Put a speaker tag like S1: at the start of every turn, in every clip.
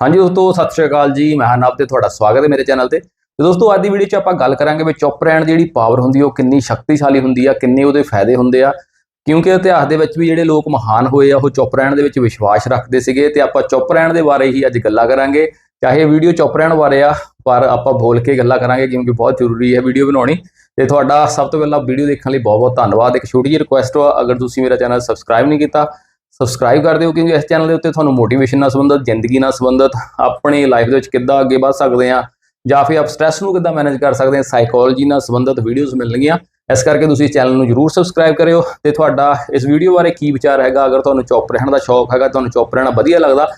S1: ਹਾਂਜੀ ਦੋਸਤੋ, ਸਤਿ ਸ਼੍ਰੀ ਅਕਾਲ ਜੀ। ਮੈਂ ਹਰਨਵ ਤੇ ਤੁਹਾਡਾ ਸਵਾਗਤ ਹੈ ਮੇਰੇ ਚੈਨਲ ਤੇ। ਤੇ ਦੋਸਤੋ, ਅੱਜ ਦੀ ਵੀਡੀਓ 'ਚ ਆਪਾਂ ਗੱਲ ਕਰਾਂਗੇ ਵੀ ਚੁੱਪ ਰਹਿਣ ਦੀ ਜਿਹੜੀ ਪਾਵਰ ਹੁੰਦੀ ਉਹ ਕਿੰਨੀ ਸ਼ਕਤੀਸ਼ਾਲੀ ਹੁੰਦੀ ਆ, ਕਿੰਨੇ ਉਹਦੇ ਫਾਇਦੇ ਹੁੰਦੇ ਆ। ਕਿਉਂਕਿ ਇਤਿਹਾਸ ਦੇ ਵਿੱਚ ਵੀ ਜਿਹੜੇ ਲੋਕ ਮਹਾਨ ਹੋਏ ਆ, ਉਹ ਚੁੱਪ ਰਹਿਣ ਦੇ ਵਿੱਚ ਵਿਸ਼ਵਾਸ ਰੱਖਦੇ ਸੀਗੇ ਤੇ ਆਪਾਂ ਚੁੱਪ ਰਹਿਣ ਦੇ ਬਾਰੇ ਹੀ ਅੱਜ ਗੱਲਾਂ ਕਰਾਂਗੇ। ਚਾਹੇ ਵੀਡੀਓ ਚੁੱਪ ਰਹਿਣ ਬਾਰੇ ਆ, ਪਰ ਆਪਾਂ ਬੋਲ ਕੇ ਗੱਲਾਂ ਕਰਾਂਗੇ, ਕਿਉਂਕਿ ਬਹੁਤ ਜ਼ਰੂਰੀ ਹੈ ਵੀਡੀਓ ਬਣਾਉਣੀ। ਤੇ ਤੁਹਾਡਾ ਸਭ ਤੋਂ ਪਹਿਲਾਂ ਵੀਡੀਓ ਦੇਖਣ ਲਈ ਬਹੁਤ ਬਹੁਤ ਧੰਨਵਾਦ। ਇੱਕ ਛੋਟੀ ਜਿਹੀ ਰਿਕੁਐਸਟ ਆ, ਅਗਰ ਤੁਸੀਂ ਮੇਰਾ ਚੈਨਲ ਸਬਸਕ੍ਰਾਈਬ ਨਹੀਂ ਕੀਤਾ ਸਬਸਕ੍ਰਾਈਬ ਕਰ ਦਿਓ ਕਿਉਂਕਿ ਇਸ ਚੈਨਲ ਦੇ ਉੱਤੇ ਤੁਹਾਨੂੰ ਮੋਟੀਵੇਸ਼ਨ ਨਾਲ ਸੰਬੰਧਿਤ, ਜ਼ਿੰਦਗੀ ਨਾਲ ਸੰਬੰਧਿਤ, ਆਪਣੀ ਲਾਈਫ ਦੇ ਵਿੱਚ ਕਿੱਦਾਂ ਅੱਗੇ ਵਧ ਸਕਦੇ ਆ ਜਾਂ ਫਿਰ ਆਪ ਸਟ੍ਰੈਸ ਨੂੰ ਕਿੱਦਾਂ ਮੈਨੇਜ ਕਰ ਸਕਦੇ ਆ ਸਾਈਕੋਲੋਜੀ ਨਾਲ ਸੰਬੰਧਿਤ ਵੀਡੀਓਜ਼ ਮਿਲਣਗੀਆਂ। ਇਸ ਕਰਕੇ ਤੁਸੀਂ ਇਸ ਚੈਨਲ ਨੂੰ ਜਰੂਰ ਸਬਸਕ੍ਰਾਈਬ ਕਰਿਓ ਤੇ ਤੁਹਾਡਾ ਇਸ ਵੀਡੀਓ ਬਾਰੇ ਕੀ ਵਿਚਾਰ ਹੈਗਾ, ਅਗਰ ਤੁਹਾਨੂੰ ਚੌਪ ਰਹਿਣ ਦਾ ਸ਼ੌਕ ਹੈਗਾ, ਤੁਹਾਨੂੰ ਚੌਪ ਰਹਿਣਾ ਵਧੀਆ ਲੱਗਦਾ,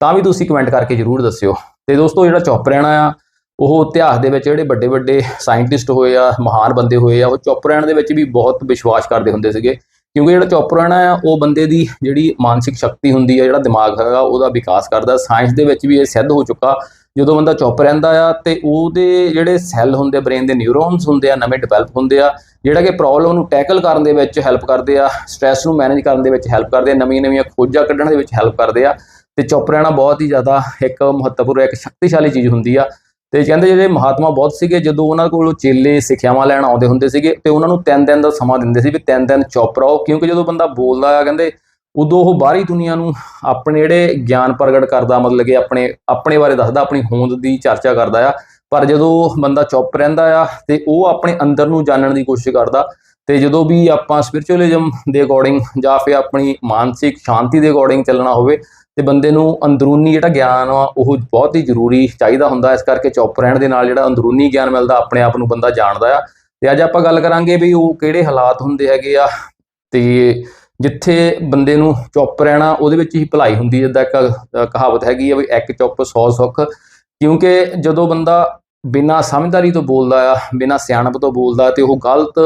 S1: ਤਾਂ ਵੀ ਤੁਸੀਂ ਕਮੈਂਟ ਕਰਕੇ ਜਰੂਰ ਦੱਸਿਓ। ਤੇ ਦੋਸਤੋ, ਜਿਹੜਾ ਚੌਪ ਰਹਿਣਾ ਆ, ਉਹ ਇਤਿਹਾਸ ਦੇ ਵਿੱਚ ਜਿਹੜੇ ਵੱਡੇ ਵੱਡੇ ਸਾਇੰਟਿਸਟ ਹੋਏ ਆ, ਮਹਾਨ ਬੰਦੇ ਹੋਏ ਆ, ਉਹ ਚੁੱਪ ਰਹਿਣ ਦੇ ਵਿੱਚ ਵੀ ਬਹੁਤ ਵਿਸ਼ਵਾਸ ਕਰਦੇ ਹੁੰਦੇ ਸੀਗੇ। ਕਿਉਂਕਿ ਜਿਹੜਾ ਚੁੱਪ ਰਹਿਣਾ ਆ, ਉਹ ਬੰਦੇ ਦੀ ਜਿਹੜੀ ਮਾਨਸਿਕ ਸ਼ਕਤੀ ਹੁੰਦੀ ਆ, ਜਿਹੜਾ ਦਿਮਾਗ ਹੈਗਾ, ਉਹਦਾ ਵਿਕਾਸ ਕਰਦਾ। ਸਾਇੰਸ ਦੇ ਵਿੱਚ ਵੀ ਇਹ ਸਿੱਧ ਹੋ ਚੁੱਕਾ। ਜਦੋਂ ਬੰਦਾ ਚੁੱਪ ਰਹਿੰਦਾ ਆ, ਤੇ ਉਹਦੇ ਜਿਹੜੇ ਸੈੱਲ ਹੁੰਦੇ ਬ੍ਰੇਨ ਦੇ ਨਿਊਰੋਨਸ ਹੁੰਦੇ ਆ, ਨਵੇਂ ਡਿਵੈਲਪ ਹੁੰਦੇ ਆ, ਜਿਹੜਾ ਕਿ ਪ੍ਰੋਬਲਮ ਨੂੰ ਟੈਕਲ ਕਰਨ ਦੇ ਵਿੱਚ ਹੈਲਪ ਕਰਦੇ ਆ, ਸਟ੍ਰੈਸ ਨੂੰ ਮੈਨੇਜ ਕਰਨ ਦੇ ਵਿੱਚ ਹੈਲਪ ਕਰਦੇ ਆ ਨਵੀਆਂ ਨਵੀਆਂ ਖੋਜਾਂ ਕੱਢਣ ਦੇ ਵਿੱਚ ਹੈਲਪ ਕਰਦੇ ਆ, ਤੇ ਚੁੱਪ ਰਹਿਣਾ ਬਹੁਤ ਹੀ ਜ਼ਿਆਦਾ ਇੱਕ ਮਹੱਤਵਪੂਰਨ, ਇੱਕ ਸ਼ਕਤੀਸ਼ਾਲੀ ਚੀਜ਼ ਹੁੰਦੀ ਆ। ਤੇ ਕਹਿੰਦੇ ਜਿਹੜੇ ਮਹਾਤਮਾ ਬਹੁਤ ਸੀਗੇ, ਜਦੋਂ ਉਹਨਾਂ ਕੋਲੋਂ ਚੇਲੇ ਸਿੱਖਿਆਵਾਂ ਲੈਣ ਆਉਂਦੇ ਹੁੰਦੇ ਸੀਗੇ ਤੇ ਉਹਨਾਂ ਨੂੰ ਤਿੰਨ ਦਿਨ ਦਾ ਸਮਾਂ ਦਿੰਦੇ ਸੀ ਵੀ ਤਿੰਨ ਦਿਨ ਚੁੱਪ ਰਹੋ, ਕਿਉਂਕਿ ਜਦੋਂ ਬੰਦਾ ਬੋਲਦਾ ਆ, ਕਹਿੰਦੇ ਉਦੋਂ ਉਹ ਬਾਹਰੀ ਦੁਨੀਆ ਨੂੰ ਆਪਣੇ ਜਿਹੜੇ ਗਿਆਨ ਪ੍ਰਗਟ ਕਰਦਾ, ਮਤਲਬ ਕਿ ਆਪਣੇ ਆਪਣੇ ਬਾਰੇ ਦੱਸਦਾ, ਆਪਣੀ ਹੋਂਦ ਦੀ ਚਰਚਾ ਕਰਦਾ ਆ, ਪਰ ਜਦੋਂ ਬੰਦਾ ਚੁੱਪ ਰਹਿੰਦਾ ਆ ਤੇ ਉਹ ਆਪਣੇ ਅੰਦਰ ਨੂੰ ਜਾਣਨ ਦੀ ਕੋਸ਼ਿਸ਼ ਕਰਦਾ ਤੇ ਜਦੋਂ ਵੀ ਆਪਾਂ ਸਪਿਰਚੁਅਲਿਜ਼ਮ ਦੇ ਅਕੋਰਡਿੰਗ ਜਾਂ ਫਿਰ ਆਪਣੀ ਮਾਨਸਿਕ ਸ਼ਾਂਤੀ ਦੇ ਅਕੋਰਡਿੰਗ ਚੱਲਣਾ ਹੋਵੇ ਤੇ ਬੰਦੇ ਨੂੰ ਅੰਦਰੂਨੀ ਜਿਹੜਾ ਗਿਆਨ ਆ, ਉਹ ਬਹੁਤ ਹੀ ਜ਼ਰੂਰੀ ਚਾਹੀਦਾ ਹੁੰਦਾ। ਇਸ ਕਰਕੇ ਚੁੱਪ ਰਹਿਣ ਦੇ ਨਾਲ ਜਿਹੜਾ ਅੰਦਰੂਨੀ ਗਿਆਨ ਮਿਲਦਾ, ਆਪਣੇ ਆਪ ਨੂੰ ਬੰਦਾ ਜਾਣਦਾ ਆ। ਤੇ ਅੱਜ ਆਪਾਂ ਗੱਲ ਕਰਾਂਗੇ ਵੀ ਉਹ ਕਿਹੜੇ ਹਾਲਾਤ ਹੁੰਦੇ ਹੈਗੇ ਆ। ਤੇ ਜਿੱਥੇ ਬੰਦੇ ਨੂੰ ਚੁੱਪ ਰਹਿਣਾ, ਉਹਦੇ ਵਿੱਚ ਹੀ ਭਲਾਈ ਹੁੰਦੀ ਜਿੱਦਾਂ ਇੱਕ ਕਹਾਵਤ ਹੈਗੀ ਆ ਵੀ ਇੱਕ ਚੁੱਪ 100 ਸੁੱਖ। ਕਿਉਂਕਿ ਜਦੋਂ ਬੰਦਾ ਬਿਨਾਂ ਸਮਝਦਾਰੀ ਤੋਂ ਬੋਲਦਾ ਆ, ਬਿਨਾਂ ਸਿਆਣਪ ਤੋਂ ਬੋਲਦਾ ਤੇ ਉਹ ਗਲਤ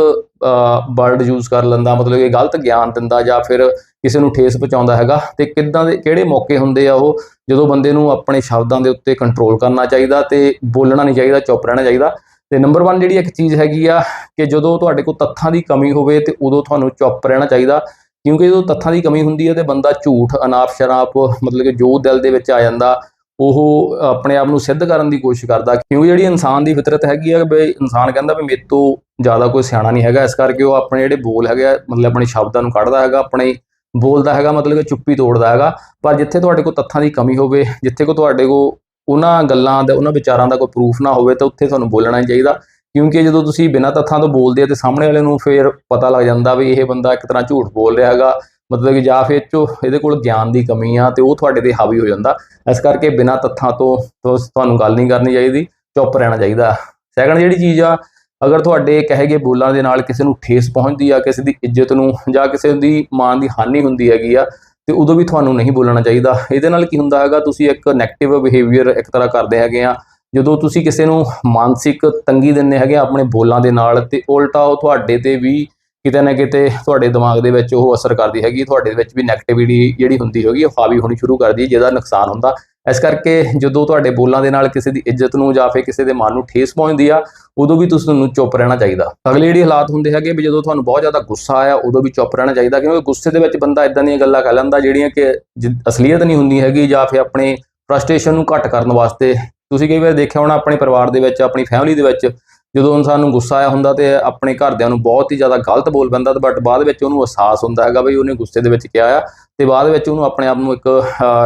S1: ਵਰਡ ਯੂਜ਼ ਕਰ ਲੈਂਦਾ, ਮਤਲਬ ਕਿ ਗਲਤ ਗਿਆਨ ਦਿੰਦਾ ਜਾਂ ਫਿਰ ਕਿਸੇ ਨੂੰ ਠੇਸ ਪਹੁੰਚਾਉਂਦਾ ਹੈਗਾ ਤੇ ਕਿੱਦਾਂ ਦੇ ਕਿਹੜੇ ਮੌਕੇ ਹੁੰਦੇ ਆ ਉਹ ਜਦੋਂ ਬੰਦੇ ਨੂੰ ਆਪਣੇ ਸ਼ਬਦਾਂ ਦੇ ਉੱਤੇ ਕੰਟਰੋਲ ਕਰਨਾ ਚਾਹੀਦਾ ਤੇ ਬੋਲਣਾ ਨਹੀਂ ਚਾਹੀਦਾ, ਚੁੱਪ ਰਹਿਣਾ ਚਾਹੀਦਾ। ਤੇ ਨੰਬਰ 1 ਜਿਹੜੀ ਇੱਕ ਚੀਜ਼ ਹੈਗੀ ਆ ਕਿ ਜਦੋਂ ਤੁਹਾਡੇ ਕੋਲ ਤੱਥਾਂ ਦੀ ਕਮੀ ਹੋਵੇ ਤੇ ਉਦੋਂ ਤੁਹਾਨੂੰ ਚੁੱਪ ਰਹਿਣਾ ਚਾਹੀਦਾ। ਕਿਉਂਕਿ ਜਦੋਂ ਤੱਥਾਂ ਦੀ ਕਮੀ ਹੁੰਦੀ ਹੈ ਤੇ ਬੰਦਾ ਝੂਠ, ਅਨਾਪ ਸ਼ਰਾਪ, ਮਤਲਬ ਕਿ ਜੋ ਦਿਲ ਦੇ ਵਿੱਚ ਆ ਜਾਂਦਾ, ਉਹ ਆਪਣੇ ਆਪ ਨੂੰ ਸਿੱਧ ਕਰਨ ਦੀ ਕੋਸ਼ਿਸ਼ ਕਰਦਾ। ਕਿਉਂਕਿ ਜਿਹੜੀ ਇਨਸਾਨ ਦੀ ਫਿਤਰਤ ਹੈਗੀ ਆ ਵੀ ਇਨਸਾਨ ਕਹਿੰਦਾ ਵੀ ਮੇਰੇ ਤੋਂ ਜ਼ਿਆਦਾ ਕੋਈ ਸਿਆਣਾ ਨਹੀਂ ਹੈਗਾ, ਇਸ ਕਰਕੇ ਉਹ ਆਪਣੇ ਜਿਹੜੇ ਬੋਲ ਹੈਗੇ ਆ, ਮਤਲਬ ਆਪਣੇ ਸ਼ਬਦਾਂ ਨੂੰ ਕੱਢਦਾ ਹੈਗਾ, ਆਪਣੇ ਬੋਲਦਾ ਹੈਗਾ, ਮਤਲਬ ਕਿ ਚੁੱਪੀ ਤੋੜਦਾ ਹੈਗਾ। ਪਰ ਜਿੱਥੇ ਤੁਹਾਡੇ ਕੋਲ ਤੱਥਾਂ ਦੀ ਕਮੀ ਹੋਵੇ, ਜਿੱਥੇ ਕੋ ਤੁਹਾਡੇ ਕੋਲ ਉਹਨਾਂ ਗੱਲਾਂ ਦਾ, ਉਹਨਾਂ ਵਿਚਾਰਾਂ ਦਾ ਕੋਈ ਪ੍ਰੂਫ ਨਾ ਹੋਵੇ, ਤਾਂ ਉੱਥੇ ਤੁਹਾਨੂੰ ਬੋਲਣਾ ਨਹੀਂ ਚਾਹੀਦਾ। ਕਿਉਂਕਿ ਜਦੋਂ ਤੁਸੀਂ ਬਿਨਾਂ ਤੱਥਾਂ ਤੋਂ ਬੋਲਦੇ ਆ, ਤੇ ਸਾਹਮਣੇ ਵਾਲੇ ਨੂੰ ਫਿਰ ਪਤਾ ਲੱਗ ਜਾਂਦਾ ਵੀ ਇਹ ਬੰਦਾ ਇੱਕ ਤਰ੍ਹਾਂ ਝੂਠ ਬੋਲ ਰਿਹਾ ਹੈਗਾ। ਮਤਲਬ ਕਿ ਜਾਂ ਫਿਰ ਚੋ ਇਹਦੇ ਕੋਲ ਗਿਆਨ ਦੀ ਕਮੀ ਆ, ਤੇ ਉਹ ਤੁਹਾਡੇ ਤੇ ਹਾਵੀ ਹੋ ਜਾਂਦਾ। ਇਸ ਕਰਕੇ ਬਿਨਾਂ ਤੱਥਾਂ ਤੋਂ ਤੋਂ ਤੁਹਾਨੂੰ ਗੱਲ ਨਹੀਂ ਕਰਨੀ ਚਾਹੀਦੀ, ਚੁੱਪ ਰਹਿਣਾ ਚਾਹੀਦਾ। ਸੈਕੰਡ ਜਿਹੜੀ ਚੀਜ਼ ਆ ਅਗਰ ਤੁਹਾਡੇ ਕਹੇ ਗਏ ਬੋਲਾਂ ਦੇ ਨਾਲ ਕਿਸੇ ਨੂੰ ਠੇਸ ਪਹੁੰਚਦੀ ਆ, ਕਿਸੇ ਦੀ ਇੱਜ਼ਤ ਨੂੰ ਜਾਂ ਕਿਸੇ ਦੀ ਮਾਨ ਦੀ ਹਾਨੀ ਹੁੰਦੀ ਹੈਗੀ ਆ, ਤੇ ਉਦੋਂ ਵੀ ਤੁਹਾਨੂੰ ਨਹੀਂ ਬੋਲਣਾ ਚਾਹੀਦਾ। ਇਹਦੇ ਨਾਲ ਕੀ ਹੁੰਦਾ ਹੈਗਾ, ਤੁਸੀਂ ਇੱਕ ਨੈਗੇਟਿਵ ਬਿਹੇਵੀਅਰ ਇੱਕ ਤਰ੍ਹਾਂ ਕਰਦੇ ਹੈਗੇ ਆ। ਜਦੋਂ ਤੁਸੀਂ ਕਿਸੇ ਨੂੰ ਮਾਨਸਿਕ ਤੰਗੀ ਦਿੰਦੇ ਹੈਗੇ ਆ ਆਪਣੇ ਬੋਲਾਂ ਦੇ ਨਾਲ, ਤੇ ਉਲਟਾ ਉਹ ਤੁਹਾਡੇ ਤੇ ਵੀ ਕਿਤੇ ਨਾ ਕਿਤੇ ਤੁਹਾਡੇ ਦਿਮਾਗ ਦੇ ਵਿੱਚ ਉਹ ਅਸਰ ਕਰਦੀ ਹੈਗੀ, ਤੁਹਾਡੇ ਵਿੱਚ ਵੀ ਨੈਗੇਟਿਵਿਟੀ ਜਿਹੜੀ ਹੁੰਦੀ ਹੈਗੀ, ਉਹ ਹਾਵੀ ਹੋਣੀ ਸ਼ੁਰੂ ਕਰਦੀ ਹੈ ਜਿਹਦਾ ਨੁਕਸਾਨ ਹੁੰਦਾ। ਇਸ ਕਰਕੇ ਜਦੋਂ ਤੁਹਾਡੇ ਬੋਲਾਂ ਦੇ ਨਾਲ ਕਿਸੇ ਦੀ ਇੱਜ਼ਤ ਨੂੰ ਜਾਂ ਫਿਰ ਕਿਸੇ ਦੇ ਮਨ ਨੂੰ ਠੇਸ ਪਹੁੰਚਦੀ ਆ, ਉਦੋਂ ਵੀ ਤੁਸੀਂ ਨੂੰ ਚੁੱਪ ਰਹਿਣਾ ਚਾਹੀਦਾ। ਅਗਲੇ ਜਿਹੜੇ ਹਾਲਾਤ ਹੁੰਦੇ ਹੈਗੇ ਵੀ ਜਦੋਂ ਤੁਹਾਨੂੰ ਬਹੁਤ ਜ਼ਿਆਦਾ ਗੁੱਸਾ ਆਇਆ, ਉਦੋਂ ਵੀ ਚੁੱਪ ਰਹਿਣਾ ਚਾਹੀਦਾ, ਕਿਉਂਕਿ ਗੁੱਸੇ ਦੇ ਵਿੱਚ ਬੰਦਾ ਇਦਾਂ ਦੀਆਂ ਗੱਲਾਂ ਕਰ ਲੈਂਦਾ ਜਿਹੜੀਆਂ ਕਿ ਜਿ- ਅਸਲੀਅਤ ਨਹੀਂ ਹੁੰਦੀ ਹੈਗੀ ਜਾਂ ਫਿਰ ਆਪਣੇ ਫਰਸਟ੍ਰੇਸ਼ਨ ਨੂੰ ਘੱਟ ਕਰਨ ਵਾਸਤੇ। ਤੁਸੀਂ ਕਈ ਵਾਰ ਦੇਖਿਆ ਹੋਣਾ, ਆਪਣੇ ਪਰਿਵਾਰ ਦੇ ਵਿੱਚ, ਆਪਣੀ ਫੈਮਿਲੀ ਦੇ ਵਿੱਚ ਜਦੋਂ ਇਨਸਾਨ ਨੂੰ ਗੁੱਸਾ ਆਇਆ ਹੁੰਦਾ ਤੇ ਆਪਣੇ ਘਰਦਿਆਂ ਨੂੰ ਬਹੁਤ ਹੀ ਜ਼ਿਆਦਾ ਗਲਤ ਬੋਲ ਪੈਂਦਾ ਤੇ ਬਟ ਬਾਅਦ ਵਿੱਚ ਉਹਨੂੰ ਅਹਿਸਾਸ ਹੁੰਦਾ ਹੈਗਾ ਵੀ ਉਹਨੇ ਗੁੱਸੇ ਦੇ ਵਿੱਚ ਕਿਹਾ ਆ ਤੇ ਬਾਅਦ ਵਿੱਚ ਉਹਨੂੰ ਆਪਣੇ ਆਪ ਨੂੰ ਇੱਕ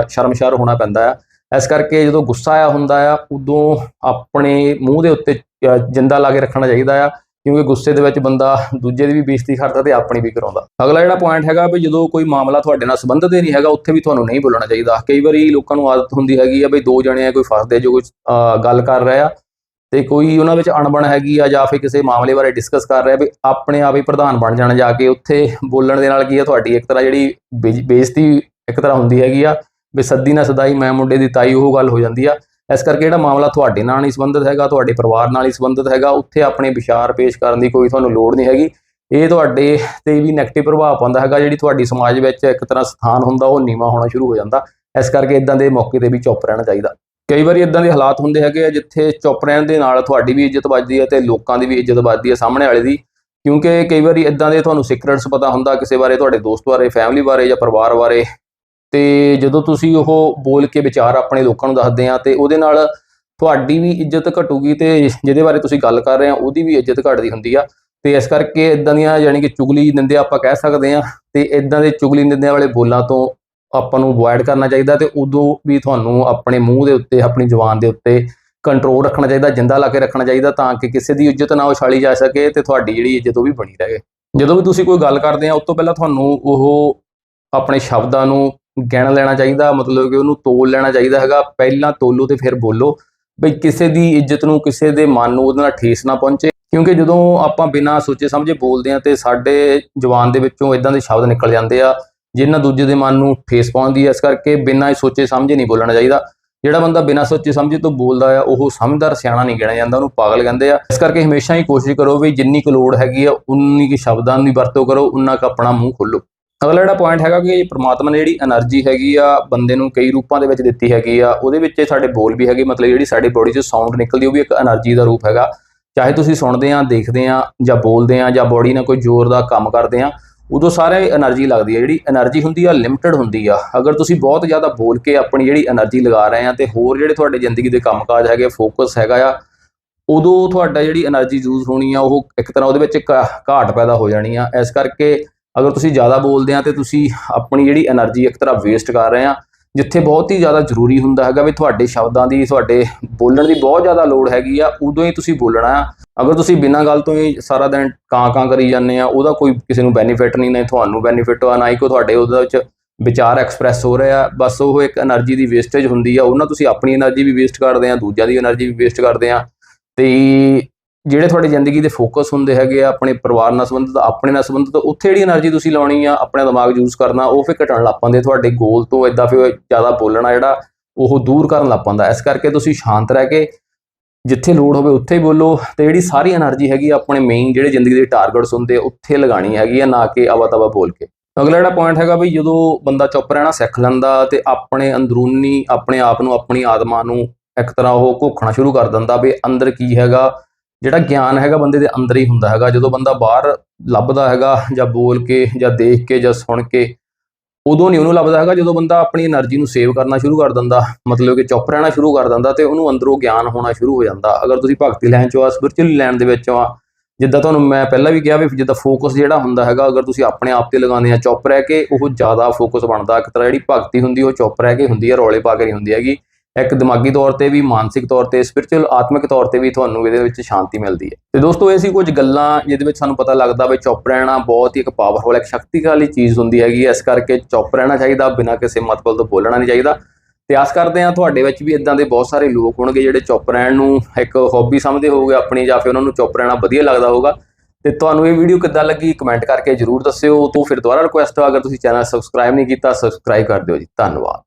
S1: ਸ਼ਰਮਸ਼ਾਰ ਹੋਣਾ ਪੈਂਦਾ ਆ। ਇਸ ਕਰਕੇ ਜਦੋਂ ਗੁੱਸਾ ਆਇਆ ਹੁੰਦਾ ਆ, ਉਦੋਂ ਆਪਣੇ ਮੂੰਹ ਦੇ ਉੱਤੇ ਜਿੰਦਾ ਲਾ ਕੇ ਰੱਖਣਾ ਚਾਹੀਦਾ ਆ, ਕਿਉਂਕਿ ਗੁੱਸੇ ਦੇ ਵਿੱਚ ਬੰਦਾ ਦੂਜੇ ਦੀ ਵੀ ਬੇਇੱਜ਼ਤੀ ਕਰਦਾ ਤੇ ਆਪਣੀ ਵੀ ਕਰਾਉਂਦਾ। ਅਗਲਾ ਜਿਹੜਾ ਪੁਆਇੰਟ ਹੈਗਾ ਵੀ ਜਦੋਂ ਕੋਈ ਮਾਮਲਾ ਤੁਹਾਡੇ ਨਾਲ ਸੰਬੰਧਿਤ ਹੀ ਨਹੀਂ ਹੈਗਾ, ਉੱਥੇ ਵੀ ਤੁਹਾਨੂੰ ਨਹੀਂ ਬੋਲਣਾ ਚਾਹੀਦਾ। ਕਈ ਵਾਰੀ ਲੋਕਾਂ ਨੂੰ ਆਦਤ ਹੁੰਦੀ ਹੈਗੀ ਆ ਵੀ ਦੋ ਜਣੇ ਆ, ਕੋਈ ਫਸਦੇ ਜੋ ਕੋਈ ਗੱਲ ਕਰ ਰਿਹਾ ਤੇ ਕੋਈ ਉਹਨਾਂ ਵਿੱਚ ਅਣਬਣ ਹੈਗੀ ਆ ਜਾਂ ਫਿਰ ਕਿਸੇ ਮਾਮਲੇ ਬਾਰੇ ਡਿਸਕਸ ਕਰ ਰਿਹਾ ਵੀ ਆਪਣੇ ਆਪ ਹੀ ਪ੍ਰਧਾਨ ਬਣ ਜਾਣ ਜਾ ਕੇ ਉੱਥੇ ਬੋਲਣ ਦੇ ਨਾਲ ਕੀ ਆ, ਤੁਹਾਡੀ ਇੱਕ ਤਰ੍ਹਾਂ ਜਿਹੜੀ ਬੇ- ਬੇਇੱਜ਼ਤੀ ਇੱਕ ਤਰ੍ਹਾਂ ਹੁੰਦੀ ਹੈਗੀ ਆ ਵੀ ਸੱਦੀ ਨਾ ਸਦਾਈ ਮੈਂ ਮੁੰਡੇ ਦੀ ਤਾਈ, ਉਹ ਗੱਲ ਹੋ ਜਾਂਦੀ ਆ। ਇਸ ਕਰਕੇ ਜਿਹੜਾ ਮਾਮਲਾ ਤੁਹਾਡੇ ਨਾਲ ਨਹੀਂ ਸੰਬੰਧਿਤ ਹੈਗਾ, ਤੁਹਾਡੇ ਪਰਿਵਾਰ ਨਾਲ ਹੀ ਸੰਬੰਧਿਤ ਹੈਗਾ, ਉੱਥੇ ਆਪਣੇ ਵਿਚਾਰ ਪੇਸ਼ ਕਰਨ ਦੀ ਕੋਈ ਤੁਹਾਨੂੰ ਲੋੜ ਨਹੀਂ ਹੈਗੀ। ਇਹ ਤੁਹਾਡੇ ਤੇ ਵੀ ਨੈਗੇਟਿਵ ਪ੍ਰਭਾਵ ਪਾਉਂਦਾ ਹੈਗਾ, ਜਿਹੜੀ ਤੁਹਾਡੀ ਸਮਾਜ ਵਿੱਚ ਇੱਕ ਤਰ੍ਹਾਂ ਸਥਾਨ ਹੁੰਦਾ, ਉਹ ਨੀਵਾ ਹੋਣਾ ਸ਼ੁਰੂ ਹੋ ਜਾਂਦਾ। ਇਸ ਕਰਕੇ ਇਦਾਂ ਦੇ ਮੌਕੇ ਤੇ ਵੀ ਚੁੱਪ ਰਹਿਣਾ ਚਾਹੀਦਾ। ਕਈ ਵਾਰੀ ਇਦਾਂ ਦੇ ਹਾਲਾਤ ਹੁੰਦੇ ਹੈਗੇ ਆ ਜਿੱਥੇ ਚੁੱਪ ਰਹਿਣ ਦੇ ਨਾਲ ਤੁਹਾਡੀ ਵੀ ਇੱਜ਼ਤ ਵੱਜਦੀ ਹੈ ਤੇ ਲੋਕਾਂ ਦੀ ਵੀ ਇੱਜ਼ਤ ਵੱਜਦੀ ਹੈ ਸਾਹਮਣੇ ਵਾਲੇ ਦੀ। ਕਿਉਂਕਿ ਕਈ ਵਾਰੀ ਇਦਾਂ ਦੇ ਤੁਹਾਨੂੰ ਸੀਕ੍ਰੇਟਸ ਪਤਾ ਹੁੰਦਾ ਕਿਸੇ ਬਾਰੇ, ਤੁਹਾਡੇ ਦੋਸਤ ਬਾਰੇ ਫੈਮਿਲੀ ਬਾਰੇ ਜਾਂ ਪਰਿਵਾਰ ਬਾਰੇ। ਤੇ ਜਦੋਂ ਤੁਸੀਂ ਉਹ ਬੋਲ ਕੇ ਵਿਚਾਰ ਆਪਣੇ ਲੋਕਾਂ ਨੂੰ ਦੱਸਦੇ ਆ ਤੇ ਉਹਦੇ ਨਾਲ ਤੁਹਾਡੀ ਵੀ ਇੱਜ਼ਤ ਘਟੂਗੀ ਤੇ ਜਿਹਦੇ ਬਾਰੇ ਤੁਸੀਂ ਗੱਲ ਕਰ ਰਹੇ ਆ, ਉਹਦੀ ਵੀ ਇੱਜ਼ਤ ਘਟਦੀ ਹੁੰਦੀ ਆ। ਤੇ ਇਸ ਕਰਕੇ ਇਦਾਂ ਦੀਆਂ ਯਾਨੀ ਕਿ ਚੁਗਲੀ ਨਿੰਦਿਆ ਆਪਾਂ ਕਹਿ ਸਕਦੇ ਆ ਤੇ ਇਦਾਂ ਦੇ ਚੁਗਲੀ ਨਿੰਦਿਆ ਵਾਲੇ ਬੋਲਾਂ ਤੋਂ ਆਪਾਂ ਨੂੰ ਅਵੋਇਡ ਕਰਨਾ ਚਾਹੀਦਾ ਤੇ ਉਦੋਂ ਵੀ ਤੁਹਾਨੂੰ ਆਪਣੇ ਮੂੰਹ ਦੇ ਉੱਤੇ, ਆਪਣੀ ਜ਼ੁਬਾਨ ਦੇ ਉੱਤੇ ਕੰਟਰੋਲ ਰੱਖਣਾ ਚਾਹੀਦਾ, ਜਿੰਦਾ ਲਾ ਕੇ ਰੱਖਣਾ ਚਾਹੀਦਾ ਤਾਂ ਕਿ ਕਿਸੇ ਦੀ ਇੱਜ਼ਤ ਨਾ ਉਛਾਲੀ ਜਾ ਸਕੇ ਤੇ ਤੁਹਾਡੀ ਜਿਹੜੀ ਇੱਜ਼ਤ ਉਹ ਵੀ ਬਣੀ ਰਹੇ। ਜਦੋਂ ਵੀ ਤੁਸੀਂ ਕੋਈ ਗੱਲ ਕਰਦੇ ਆ, ਉਸ ਤੋਂ ਪਹਿਲਾਂ ਤੁਹਾਨੂੰ ਉਹ ਆਪਣੇ ਸ਼ਬਦਾਂ ਨੂੰ ਗਿਣ ਲੈਣਾ ਚਾਹੀਦਾ, ਮਤਲਬ ਕਿ ਉਹਨੂੰ ਤੋਲ ਲੈਣਾ ਚਾਹੀਦਾ ਹੈਗਾ। ਪਹਿਲਾਂ ਤੋਲੋ ਤੇ ਫਿਰ ਬੋਲੋ। ਬਈ ਕਿਸੇ ਦੀ ਇੱਜ਼ਤ ਨੂੰ ਕਿਸੇ ਦੇ ਮਨ ਨੂੰ ਉਹਦੇ ਨਾਲ ਠੇਸ ਨਾ ਪਹੁੰਚੇ, ਕਿਉਂਕਿ ਜਦੋਂ ਆਪਾਂ ਬਿਨਾਂ ਸੋਚੇ ਸਮਝੇ ਬੋਲਦੇ ਆ ਤੇ ਸਾਡੇ ਜ਼ੁਬਾਨ ਦੇ ਵਿੱਚੋਂ ਇਦਾਂ ਦੇ ਸ਼ਬਦ ਨਿਕਲ ਜਾਂਦੇ ਆ ਜਿੰਨਾ ਦੂਜੇ ਦੇ ਮਨ ਨੂੰ ਠੇਸ ਪਾਉਂਦੀ ਹੈ, ਇਸ ਕਰਕੇ ਬਿਨਾਂ ਹੀ ਸੋਚੇ ਸਮਝੇ ਨਹੀਂ ਬੋਲਣਾ ਚਾਹੀਦਾ। ਜਿਹੜਾ ਬੰਦਾ ਬਿਨਾਂ ਸੋਚੇ ਸਮਝੇ ਤੋਂ ਬੋਲਦਾ ਆ, ਉਹ ਸਮਝਦਾਰ ਸਿਆਣਾ ਨਹੀਂ ਗਿਣਿਆ ਜਾਂਦਾ, ਉਹਨੂੰ ਪਾਗਲ ਕਹਿੰਦੇ ਆ। ਇਸ ਕਰਕੇ ਹਮੇਸ਼ਾ ਹੀ ਕੋਸ਼ਿਸ਼ ਕਰੋ ਵੀ ਜਿੰਨੀ ਕੁ ਲੋੜ ਹੈਗੀ ਆ, ਉਨੀ ਕੁ ਸ਼ਬਦਾਂ ਦੀ ਵਰਤੋਂ ਕਰੋ, ਉਨਾ ਕੁ ਆਪਣਾ ਮੂੰਹ ਖੋਲੋ। ਅਗਲਾ ਜਿਹੜਾ ਪੁਆਇੰਟ ਹੈਗਾ ਕਿ ਪ੍ਰਮਾਤਮਾ ਨੇ ਜਿਹੜੀ એનર્ਜੀ ਹੈਗੀ ਆ, ਬੰਦੇ ਨੂੰ ਕਈ ਰੂਪਾਂ ਦੇ ਵਿੱਚ ਦਿੱਤੀ ਹੈਗੀ ਆ, ਉਹਦੇ ਵਿੱਚ ਸਾਡੇ ਬੋਲ ਵੀ ਹੈਗੇ, ਮਤਲਬ ਜਿਹੜੀ ਸਾਡੀ ਬੋਡੀ 'ਚ ਸਾਊਂਡ ਨਿਕਲਦੀ, ਉਹ ਵੀ ਇੱਕ એનર્ਜੀ ਦਾ ਰੂਪ ਹੈਗਾ। ਚਾਹੇ ਤੁਸੀਂ ਸੁਣਦੇ ਆ, ਦੇਖਦੇ ਆ ਜਾਂ ਬੋਲਦੇ ਆ ਜਾਂ ਬੋਡੀ ਨਾਲ ਕੋਈ ਜ਼ੋਰ ਦਾ ਕੰਮ ਕਰਦੇ ਆ ਉਦੋਂ ਸਾਰੇ એનર્ਜੀ ਲੱਗਦੀ ਹੈ ਜਿਹੜੀ એનર્ਜੀ ਹੁੰਦੀ ਆ ਲਿਮਟਿਡ ਹੁੰਦੀ ਆ। ਅਗਰ ਤੁਸੀਂ ਬਹੁਤ ਜ਼ਿਆਦਾ ਬੋਲ ਕੇ ਆਪਣੀ ਜਿਹੜੀ એનર્ਜੀ ਲਗਾ ਰਹੇ ਆ ਤੇ ਹੋਰ ਜਿਹੜੇ ਤੁਹਾਡੇ ਜ਼ਿੰਦਗੀ ਦੇ ਕੰਮ ਕਾਜ ਹੈਗੇ ਫੋਕਸ ਹੈਗਾ ਆ, ਉਦੋਂ ਤੁਹਾਡਾ ਜਿਹੜੀ એનર્ਜੀ ਯੂਜ਼ ਹੋਣੀ ਆ, ਉਹ ਇੱਕ ਤਰ੍ਹਾਂ ਉਹਦੇ ਵਿੱਚ ਘਾਟ ਪੈਦਾ ਹੋ ਜਾਣੀ ਆ। ਇਸ ਕਰਕੇ ਅਗਰ ਤੁਸੀਂ ਜ਼ਿਆਦਾ ਬੋਲਦੇ ਆ ਤੇ ਤੁਸੀਂ ਆਪਣੀ ਜਿਹੜੀ એનર્ਜੀ ਇੱਕ ਤਰ੍ਹਾਂ ਵੇਸਟ ਕਰ ਰਹੇ ਆ ਜਿੱਥੇ ਬਹੁਤ ਹੀ ਜ਼ਿਆਦਾ ਜ਼ਰੂਰੀ ਹੁੰਦਾ ਹੈਗਾ ਵੀ ਤੁਹਾਡੇ ਸ਼ਬਦਾਂ ਦੀ, ਤੁਹਾਡੇ ਬੋਲਣ ਦੀ ਬਹੁਤ ਜ਼ਿਆਦਾ ਲੋੜ ਹੈਗੀ ਆ, ਉਦੋਂ ਹੀ ਤੁਸੀਂ ਬੋਲਣਾ ਆ। ਅਗਰ ਤੁਸੀਂ ਬਿਨਾਂ ਗੱਲ ਤੋਂ ਹੀ ਸਾਰਾ ਦਿਨ ਕਾਂ ਕਾਂ ਕਰੀ ਜਾਂਦੇ ਆ, ਉਹਦਾ ਕੋਈ ਕਿਸੇ ਨੂੰ ਬੈਨੀਫਿਟ ਨਹੀਂ, ਨਾ ਤੁਹਾਨੂੰ ਬੈਨੀਫਿਟ ਆ, ਨਾ ਹੀ ਕੋ ਤੁਹਾਡੇ ਉਹਦੇ ਵਿੱਚ ਵਿਚਾਰ ਐਕਸਪ੍ਰੈਸ ਹੋ ਰਿਹਾ ਬਸ ਉਹ ਇੱਕ એનર્ਜੀ ਦੀ ਵੇਸਟੇਜ ਹੁੰਦੀ ਆ, ਉਹਨਾਂ ਤੁਸੀਂ ਆਪਣੀ એનર્ਜੀ ਵੀ ਵੇਸਟ ਕਰਦੇ ਆ, ਦੂਜਿਆਂ ਦੀ એનર્ਜੀ ਵੀ ਵੇਸਟ ਕਰਦੇ ਆ। ਤੇ ਜਿਹੜੇ ਤੁਹਾਡੀ ਜ਼ਿੰਦਗੀ ਦੇ ਫੋਕਸ ਹੁੰਦੇ ਹੈਗੇ ਆ, ਆਪਣੇ ਪਰਿਵਾਰ ਨਾਲ ਸੰਬੰਧਿਤ, ਆਪਣੇ ਨਾਲ ਸੰਬੰਧਿਤ ਉੱਥੇ ਜਿਹੜੀ એનર્ਜੀ ਤੁਸੀਂ ਲਾਉਣੀ ਆ, ਆਪਣਾ ਦਿਮਾਗ ਯੂਜ਼ ਕਰਨਾ, ਉਹ ਫੇ ਘਟਣ ਲੱਗ ਪੰਦੇ ਤੁਹਾਡੇ ਗੋਲ ਤੋਂ ਇਦਾਂ ਫੇ ਜ਼ਿਆਦਾ ਬੋਲਣਾ ਜਿਹੜਾ ਉਹ ਦੂਰ ਕਰਨ ਲੱਗ ਪੰਦਾ। ਇਸ ਕਰਕੇ ਤੁਸੀਂ ਸ਼ਾਂਤ ਰਹਿ ਕੇ ਜਿੱਥੇ ਲੋੜ ਹੋਵੇ ਉੱਥੇ ਹੀ ਬੋਲੋ, ਤੇ ਜਿਹੜੀ ਸਾਰੀ એનર્ਜੀ ਹੈਗੀ ਆਪਣੇ ਮੇਨ ਜਿਹੜੇ ਜ਼ਿੰਦਗੀ ਦੇ ਟਾਰਗੇਟਸ ਹੁੰਦੇ ਉੱਥੇ ਲਗਾਣੀ ਹੈਗੀ ਆ, ਨਾ ਕਿ ਆਵਾ ਤਵਾ ਬੋਲ ਕੇ। ਅਗਲਾ ਜਿਹੜਾ ਪੁਆਇੰਟ ਹੈਗਾ ਵੀ ਜਦੋਂ ਬੰਦਾ ਚੁੱਪ ਰਹਿਣਾ ਸਿੱਖ ਲੈਂਦਾ ਤੇ ਆਪਣੇ ਅੰਦਰੂਨੀ, ਆਪਣੇ ਆਪ ਨੂੰ, ਆਪਣੀ ਆਤਮਾ ਨੂੰ ਇੱਕ ਤਰ੍ਹਾਂ ਉਹ ਘੋਖਣਾ ਸ਼ੁਰੂ ਕਰ ਦਿੰਦਾ ਵੀ ਅੰਦਰ ਕੀ ਹੈਗਾ ਜਿਹੜਾ ਗਿਆਨ ਹੈਗਾ ਬੰਦੇ ਦੇ ਅੰਦਰ ਹੀ ਹੁੰਦਾ ਹੈਗਾ। ਜਦੋਂ ਬੰਦਾ ਬਾਹਰ ਲੱਭਦਾ ਹੈਗਾ ਜਾਂ ਬੋਲ ਕੇ ਜਾਂ ਦੇਖ ਕੇ ਜਾਂ ਸੁਣ ਕੇ, ਉਦੋਂ ਨਹੀਂ ਉਹਨੂੰ ਲੱਭਦਾ ਹੈਗਾ। ਜਦੋਂ ਬੰਦਾ ਆਪਣੀ એનર્ਜੀ ਨੂੰ ਸੇਵ ਕਰਨਾ ਸ਼ੁਰੂ ਕਰ ਦਿੰਦਾ, ਮਤਲਬ ਕਿ ਚੁੱਪ ਰਹਿਣਾ ਸ਼ੁਰੂ ਕਰ ਦਿੰਦਾ ਤੇ ਉਹਨੂੰ ਅੰਦਰੋਂ ਗਿਆਨ ਹੋਣਾ ਸ਼ੁਰੂ ਹੋ ਜਾਂਦਾ। ਅਗਰ ਤੁਸੀਂ ਭਗਤੀ ਲੈਣ ਚੋਂ ਆ ਸਪਿਰਚੁਅਲ ਲੈਣ ਦੇ ਵਿੱਚੋਂ ਆ, ਜਿੱਦਾਂ ਤੁਹਾਨੂੰ ਮੈਂ ਪਹਿਲਾਂ ਵੀ ਕਿਹਾ ਵੀ ਜਿੱਦਾਂ ਫੋਕਸ ਜਿਹੜਾ ਹੁੰਦਾ ਹੈਗਾ, ਅਗਰ ਤੁਸੀਂ ਆਪਣੇ ਆਪ ਤੇ ਲਗਾਉਂਦੇ ਆ, ਚੁੱਪ ਰਹਿ ਕੇ ਉਹ ਜ਼ਿਆਦਾ ਫੋਕਸ ਬਣਦਾ। ਇੱਕ ਤਰ੍ਹਾਂ ਜਿਹੜੀ ਭਗਤੀ ਹੁੰਦੀ, ਉਹ ਚੁੱਪ ਰਹਿ ਕੇ ਹੁੰਦੀ ਹੈ ਰੌਲੇ ਪਾ ਕੇ ਨਹੀਂ ਹੁੰਦੀ ਹੈਗੀ। ਇੱਕ ਦਿਮਾਗੀ ਤੌਰ ਤੇ ਵੀ, ਮਾਨਸਿਕ ਤੌਰ ਤੇ ਸਪਿਰਚੁਅਲ ਆਤਮਿਕ ਤੌਰ ਤੇ ਵੀ ਤੁਹਾਨੂੰ ਇਹਦੇ ਵਿੱਚ ਸ਼ਾਂਤੀ ਮਿਲਦੀ ਹੈ। ਤੇ ਦੋਸਤੋ, ਇਹ ਸੀ ਕੁਝ ਗੱਲਾਂ ਜਿਹਦੇ ਵਿੱਚ ਸਾਨੂੰ ਪਤਾ ਲੱਗਦਾ ਵੀ ਚੁੱਪ ਰਹਿਣਾ ਬਹੁਤ ਹੀ ਇੱਕ ਪਾਵਰਫੁਲ ਇੱਕ ਸ਼ਕਤੀਸ਼ਾਲੀ ਚੀਜ਼ ਹੁੰਦੀ ਹੈਗੀ ਇਸ ਕਰਕੇ ਚੁੱਪ ਰਹਿਣਾ ਚਾਹੀਦਾ, ਬਿਨਾਂ ਕਿਸੇ ਮਤਬਲ ਤੋਂ ਬੋਲਣਾ ਨਹੀਂ ਚਾਹੀਦਾ। ਤੇ ਆਸ ਕਰਦੇ ਹਾਂ ਤੁਹਾਡੇ ਵਿੱਚ ਵੀ ਇਦਾਂ ਦੇ ਬਹੁਤ ਸਾਰੇ ਲੋਕ ਹੋਣਗੇ ਜਿਹੜੇ ਚੁੱਪ ਰਹਿਣ ਨੂੰ ਇੱਕ ਹੌਬੀ ਸਮਝਦੇ ਹੋਵੋਗੇ ਆਪਣੀ ਜਾਂ ਫਿਰ ਉਹਨਾਂ ਨੂੰ ਚੁੱਪ ਰਹਿਣਾ ਵਧੀਆ ਲੱਗਦਾ ਹੋਊਗਾ। ਤੇ ਤੁਹਾਨੂੰ ਇਹ ਵੀਡੀਓ ਕਿੱਦਾਂ ਲੱਗੀ ਕਮੈਂਟ ਕਰਕੇ ਜਰੂਰ ਦੱਸਿਓ। ਤੋਂ ਫਿਰ ਦੁਬਾਰਾ ਰਿਕੁਐਸਟ ਆ, ਅਗਰ ਤੁਸੀਂ ਚੈਨਲ ਸਬਸਕ੍ਰਾਈਬ ਨਹੀਂ ਕੀਤਾ ਸਬਸਕ੍ਰਾਈਬ ਕਰ ਦਿਓ ਜੀ। ਧੰਨਵਾਦ।